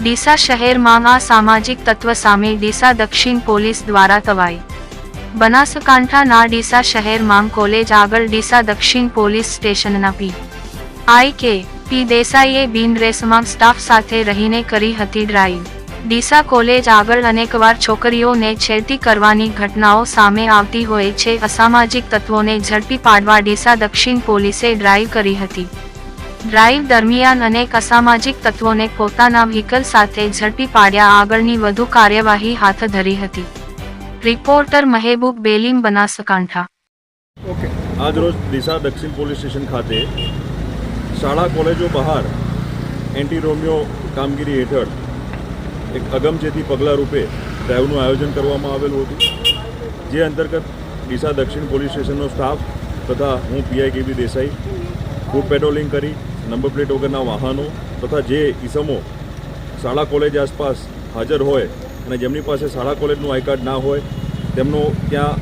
ડીસા શહેરમાં આ સામાજિક તત્વ સામે ડીસા દક્ષિણ પોલીસ દ્વારા તવાઈ બનાસકાંઠાના ડીસા શહેરમાં કોલેજ આગળ ડીસા દક્ષિણ પોલીસ સ્ટેશનના પી. આઈ. કે. પી. દેસાઈએ બિન રેસમાં સ્ટાફ સાથે રહીને કરી હતી ડ્રાઈવ. ડીસા કોલેજ આગળ અનેકવાર છોકરીઓને છેડતી કરવાની ઘટનાઓ સામે આવતી હોય છે અસામાજિક તત્વોને ઝડપી પાડવા ડીસા દક્ષિણ પોલીસે ડ્રાઈવ કરી હતી. ડ્રાઈવ દરમિયાન અનેક અસામાજિક તત્વોને પોતાના વ્હીકલ સાથે ઝડપી પાડ્યા આગળની વધુ કાર્યવાહી હાથ ધરી હતી. રિપોર્ટર મહેબૂબ બેલીમ બનાસકાંઠા. ઓકે. આજરોજ ડીસા દક્ષિણ પોલીસ સ્ટેશન ખાતે શાળા કોલેજો બહાર એન્ટી રોમિયો કામગીરી હેઠળ એક અગમચેતી પગલાં રૂપે ડ્રાઈવનું આયોજન કરવામાં આવેલું હતું. જે અંતર્ગત ડીસા દક્ષિણ પોલીસ સ્ટેશનનો સ્ટાફ તથા હું PI KB Desai foot patrolling કરી નંબર પ્લેટ વગરના વાહનો તથા જે ઈસમો શાળા કોલેજ આસપાસ હાજર હોય અને જેમની પાસે શાળા કોલેજનું આઈ કાર્ડ ના હોય, તેમનો ત્યાં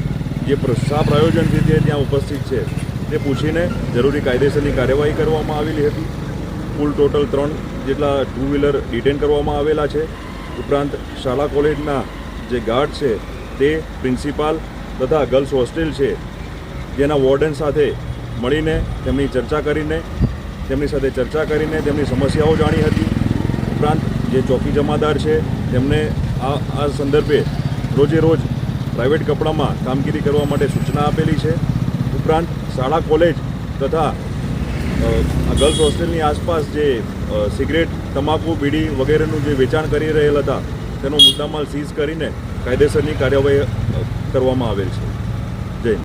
જે શા પ્રયોજનથી તે ત્યાં ઉપસ્થિત છે. તે પૂછીને જરૂરી કાયદેસરની કાર્યવાહી કરવામાં આવેલી હતી. કુલ ટોટલ ત્રણ જેટલા ટુ વ્હીલર ડિટેન કરવામાં આવેલા છે. ઉપરાંત શાળા કોલેજના જે ગાર્ડ છે તે પ્રિન્સિપાલ તથા ગર્લ્સ હોસ્ટેલ છે. જેના વોર્ડન સાથે મળીને તેમની ચર્ચા કરીને તેમની સાથે ચર્ચા કરીને તેમની સમસ્યાઓ જાણી હતી. ઉપરાંત જે ચોકી જમાદાર છે, તેમને આ આ સંદર્ભે રોજે રોજ પ્રાઇવેટ કપડામાં કામગીરી કરવા માટે સૂચના આપેલી છે. ઉપરાંત શાળા, કોલેજ તથા ગર્લ્સ હોસ્ટેલની આસપાસ જે સિગરેટ, તમાકુ, બીડી વગેરેનું જે વેચાણ કરી રહેલ હતા, તેનો મુદ્દામાલ સીઝ કરીને કાયદેસરની કાર્યવાહી કરવામાં આવેલ છે.